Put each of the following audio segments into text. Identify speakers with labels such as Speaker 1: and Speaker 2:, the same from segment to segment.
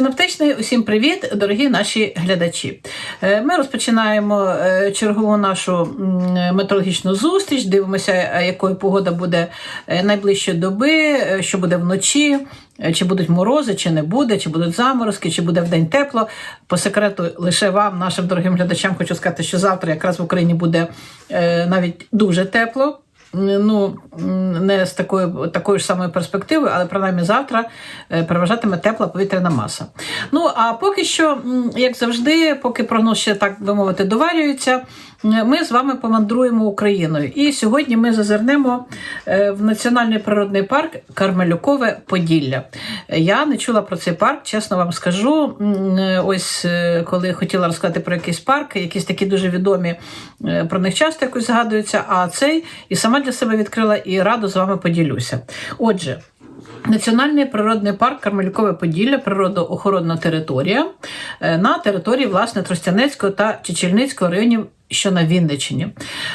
Speaker 1: Синоптичний, усім привіт, дорогі наші глядачі. Е, Ми розпочинаємо е, чергову нашу метеорологічну зустріч. Дивимося, е, якою погода буде найближчі доби, що буде вночі, чи будуть морози, чи не буде, чи будуть заморозки, чи буде вдень тепло. По секрету, лише вам, нашим дорогим глядачам, хочу сказати, що завтра якраз в Україні буде навіть дуже тепло. Ну, не з такою такою ж самою перспективою, але принаймні завтра е, переважатиме тепла повітряна маса. Ну а поки що, як завжди, поки прогноз ще так би мовити доварюється, ми з вами помандруємо Україною. І сьогодні ми зазирнемо е, в Національний природний парк Кармелюкове Поділля. Я не чула про цей парк, чесно вам скажу. Е, Ось е, коли хотіла розказати про якийсь парк, якісь такі дуже відомі про них часто якось згадуються, а цей і сама для себе відкрила і радо з вами поділюся. Отже. Національний природний парк Кармелюкове Поділля, природоохоронна територія на території власне Тростянецького та Чечільницького районів. Що на Вінниччині.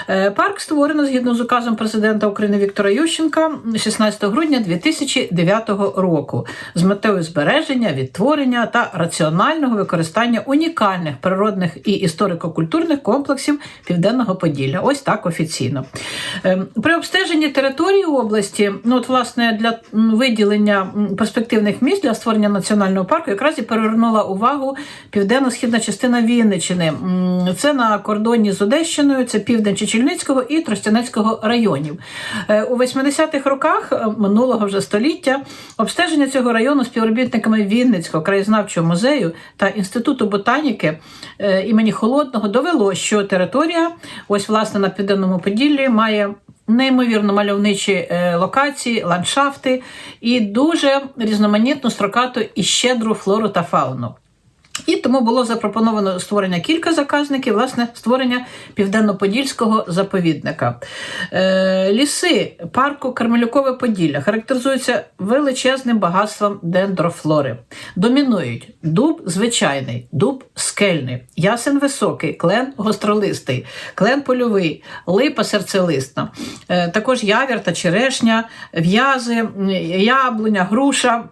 Speaker 1: Е, Парк створено згідно з указом президента України Віктора Ющенка 16 грудня 2009 року з метою збереження, відтворення та раціонального використання унікальних природних і історико-культурних комплексів Південного Поділля. Ось так офіційно. Е, При обстеженні території області, ну от власне для виділення перспективних місць для створення національного парку, якраз і перевернула увагу південно-східна частина Вінниччини. Це на кордоні з Одещиною, це південь Чечільницького і Тростянецького районів. Е, У 80-х роках е, минулого вже століття обстеження цього району співробітниками Вінницького краєзнавчого музею та інституту ботаніки е, імені Холодного довело, що територія, ось власне на південному Поділлі, має неймовірно мальовничі локації, ландшафти і дуже різноманітну строкату і щедру флору та фауну. І тому було запропоновано створення кілька заказників, власне, створення південно-подільського заповідника. Е, ліси парку Кармелюкове Поділля характеризуються величезним багатством дендрофлори. Домінують дуб звичайний, дуб скельний, ясен високий, клен гостролистий, клен польовий, липа серцелистна, е, також явір та черешня, в'язи, яблуня, груша.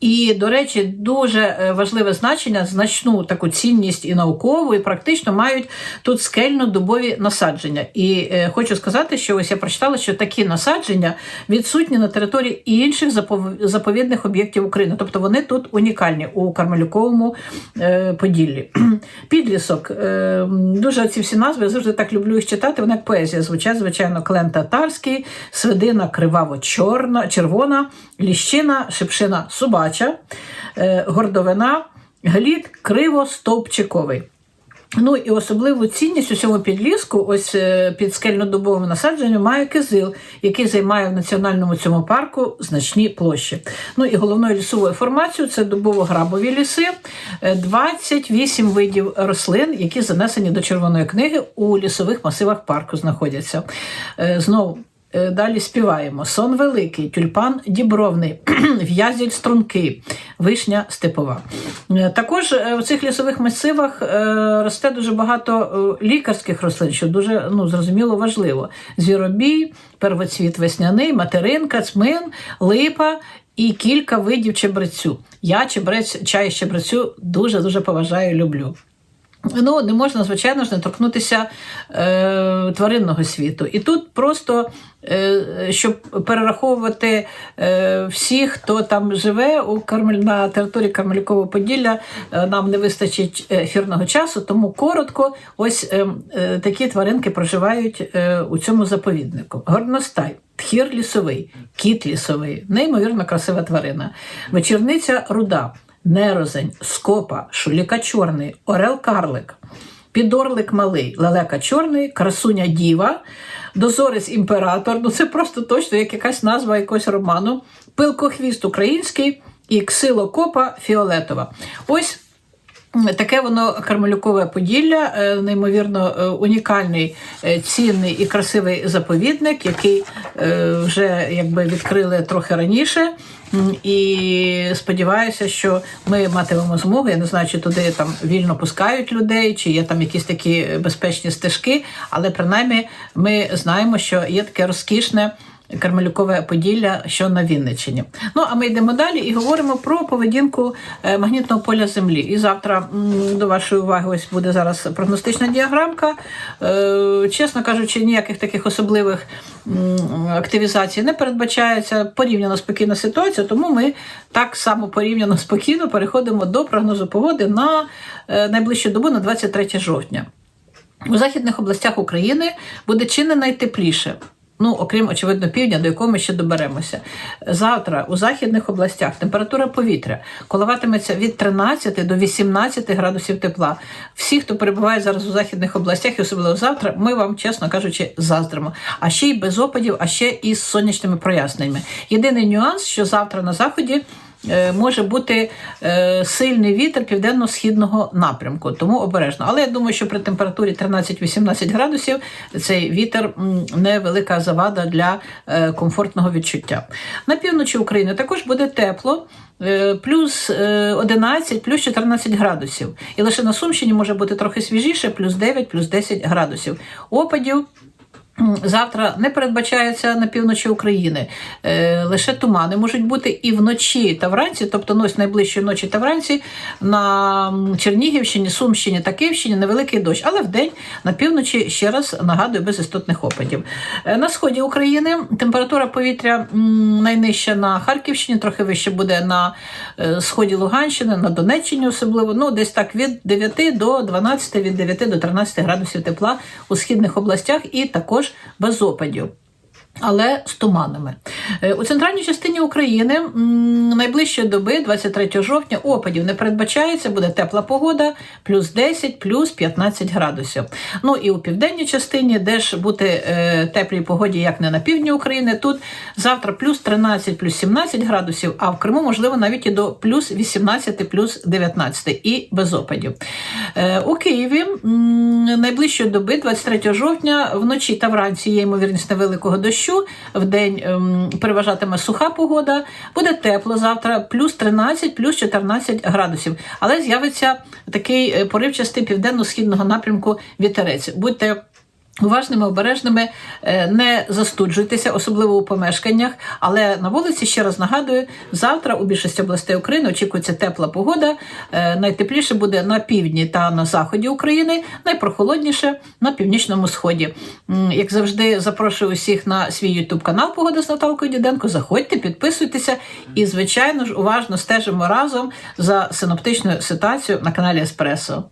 Speaker 1: І, до речі, дуже е, важливе значення, значну таку цінність і наукову, і практично мають тут скельно-дубові насадження. І е, хочу сказати, що ось я прочитала, що такі насадження відсутні на території інших запов- заповідних об'єктів України. Тобто вони тут унікальні у Кармелюковому е, Поділлі. Підлісок. Е, дуже ці всі назви я завжди так люблю їх читати. Вони як поезія звучать, звичайно, клен татарський, свидина криваво-чорна, червона, ліщина, шипшина собача, е, гордовина, глід криво-стовпчиковий. Ну і особливу цінність у цьому підліску, ось е, під скельно-дубовим насадженням, має кизил, який займає в національному цьому парку значні площі. Ну і головною лісовою формацією це дубово-грабові ліси, е, 28 видів рослин, які занесені до червоної книги у лісових масивах парку знаходяться. Е, Знову Е, Далі співаємо сон великий, тюльпан дібровний, в'язіль стрункий, вишня степова. Е, Також е, в цих лісових масивах е, росте дуже багато е, лікарських рослин, що дуже ну, зрозуміло важливо: звіробій, первоцвіт весняний, материнка, цмин, липа. І кілька видів чебрецю. Я чебрець, чай з чебрецю дуже дуже поважаю, люблю. Ну, не можна, звичайно ж, не торкнутися е, тваринного світу. І тут просто, е, щоб перераховувати е, всіх, хто там живе у Кармель, на території Кармелюкового Поділля, е, нам не вистачить ефірного часу, тому коротко, ось е, е, такі тваринки проживають е, у цьому заповіднику. Горностай. Тхір лісовий, кіт лісовий, неймовірно красива тварина, вечірниця руда, нерозень, скопа, шуліка чорний, орел карлик, підорлик малий, лелека чорний, красуня діва, дозорець імператор. Ну це просто точно як якась назва якогось роману, пилкохвіст український і ксилокопа фіолетова. Ось Таке воно Кармелюкове Поділля, е, неймовірно е, унікальний, е, цінний і красивий заповідник, який вже якби відкрили трохи раніше. І сподіваюся, що ми матимемо змогу. Я не знаю, чи туди там вільно пускають людей, чи є там якісь такі безпечні стежки, але принаймні ми знаємо, що є таке розкішне Кармелюкове Поділля, що на Вінниччині. Ну а ми йдемо далі і говоримо про поведінку е, магнітного поля Землі. І завтра до вашої уваги ось буде зараз прогностична діаграмка. Е, Чесно кажучи, ніяких таких особливих активізацій не передбачається порівняно спокійна ситуація, тому ми так само порівняно спокійно переходимо до прогнозу погоди на е, найближчу добу на 23 жовтня. У західних областях України буде чи не найтепліше. Ну, окрім очевидно, півдня, до якого ми ще доберемося. Завтра у західних областях температура повітря коливатиметься від 13 до 18 градусів тепла. Всі, хто перебуває зараз у західних областях, і особливо завтра, ми вам, чесно кажучи, заздримо. А ще й без опадів, а ще і з сонячними проясненнями. Єдиний нюанс, що завтра на заході. Е, Може бути е, сильний вітер південно-східного напрямку, тому обережно. Але я думаю, що при температурі 13-18 градусів цей вітер невелика завада для е, комфортного відчуття. На півночі України також буде тепло. Плюс е, 11, плюс 14 градусів. І лише на Сумщині може бути трохи свіжіше, плюс 9, плюс 10 градусів. Опадів Завтра не передбачається на півночі України. Е, лише тумани можуть бути і вночі та вранці, тобто ну, ось найближчої ночі та вранці на Чернігівщині, Сумщині та Київщині невеликий дощ, але вдень на півночі ще раз нагадую без істотних опадів. Е, на сході України температура повітря найнижча на Харківщині, трохи вище буде на е, сході Луганщини, на Донеччині особливо. Ну, десь так від 9 до 12, від 9 до 13 градусів тепла у східних областях і також без опадів. Але з туманами. Е, У центральній частині України найближчої доби, 23 жовтня, опадів не передбачається, буде тепла погода, плюс 10, плюс 15 градусів. Ну і у південній частині, де ж бути е, теплій погоді, як не на півдні України, тут завтра плюс 13, плюс 17 градусів, а в Криму, можливо, навіть і до плюс 18, плюс 19 і без опадів. Е, У Києві м, найближчої доби, 23 жовтня, вночі та вранці є ймовірність невеликого дощу. В день ем, переважатиме суха погода, буде тепло завтра, плюс 13, плюс 14 градусів. Але з'явиться такий е, поривчастий південно-східного напрямку вітерець. Будьте Уважними, обережними, е, не застуджуйтеся, особливо у помешканнях. Але на вулиці, ще раз нагадую, завтра у більшості областей України очікується тепла погода. Е, Найтепліше буде на півдні та на заході України, найпрохолодніше на північному сході. Як завжди, запрошую усіх на свій ютуб канал Погода з Наталкою Діденко. Заходьте, підписуйтеся і, звичайно ж, уважно стежимо разом за синоптичною ситуацією на каналі Еспресо.